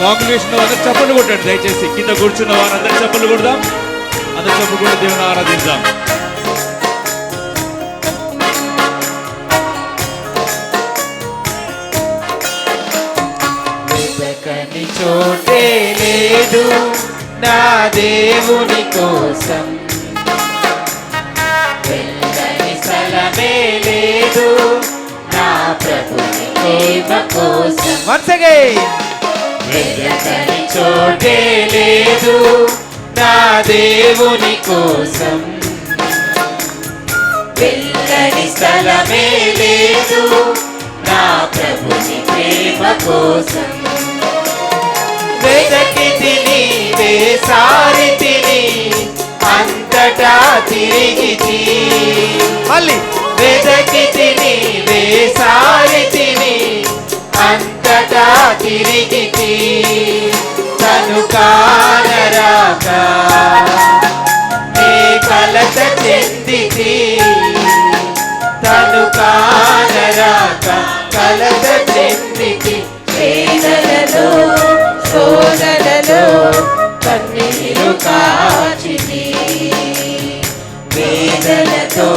కాంగ్రెషన్ అందరు చప్పట్లు కొట్టండి. దయచేసి కింద కూర్చున్న వారు అందరు చప్పట్లు కొడదాం. అందరు చప్పట్లు కూడా దేవుని ఆరాధిద్దాం. చోటే లేదు. నా దేవుని కోసం ప్రేమ కోసం వన్స్ అగైన్ వెతకని చోటే లేదు నా దేవుని కోసం. వెళ్ళని స్థలమే లేదు నా ప్రభుని ప్రేమ కోసం. వెదకి తిని వేసారి తిని అంతటా తిరిగి మళ్ళీ. వెదకి తిని వేసారి తిని అంతటా తిరిగి తను కానరాక. నే కలత చెందితి తను కానరాక. కలత చెందితి వేదనలో శోధనలో కన్నీరు కాచితి. వేదనతో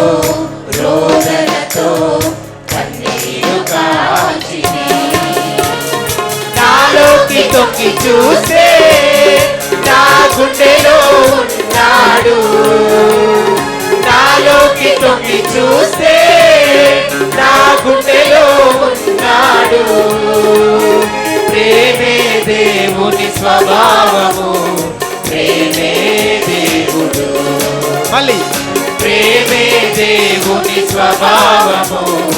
రోదనతో తొక్కి చూస్తే నా గుండెలో ఉన్నాడు. నాలోకి తొక్కి చూస్తే నా గుండెలో ఉన్నాడు. ప్రేమే దేవుని స్వభావము ప్రేమే దేవుడు. మళ్ళీ. ప్రేమే దేవుని స్వభావము.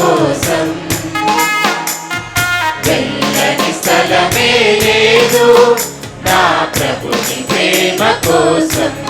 కోసం. వెళ్ళని స్థలమే లేదు. నా ప్రభుని ప్రేమ కోసం.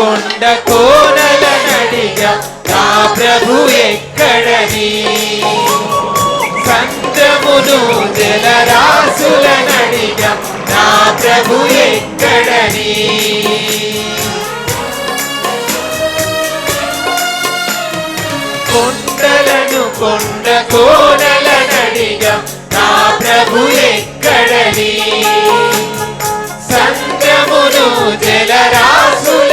కొండ కోనల నడిగా నా ప్రభు ఎక్కడని సంద్రమును జలరాశుల నడిగా నా ప్రభు ఎక్కడని కొండలను కొండ కోనల నడిగా నా ప్రభు ఎక్కడని సంద్రమును జలరాసుల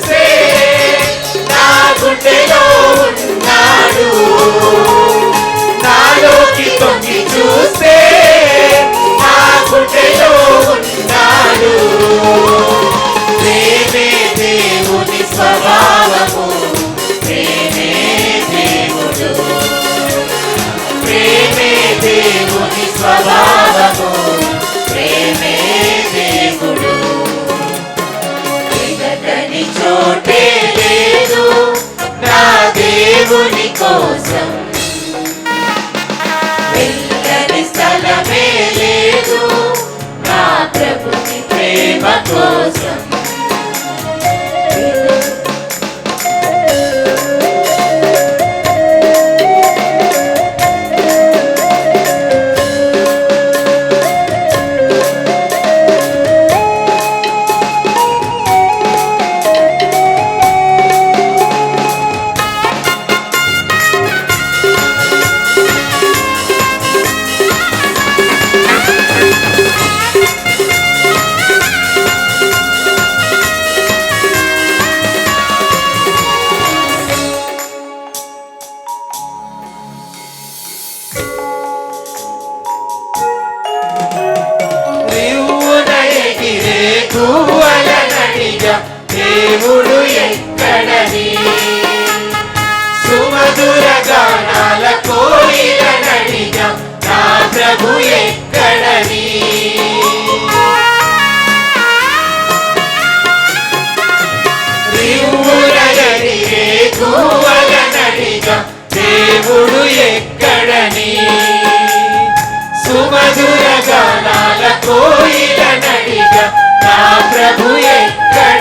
చోటే లేదు నా దేవుని కోసం. వెళ్ళని స్థలమే లేదు నా ప్రేమ కోసం. పూవల నడిగా దేవుడు ఎక్కడని సుమధుర గానాల కోయిల నడిగా నా ప్రభు ఎక్కడని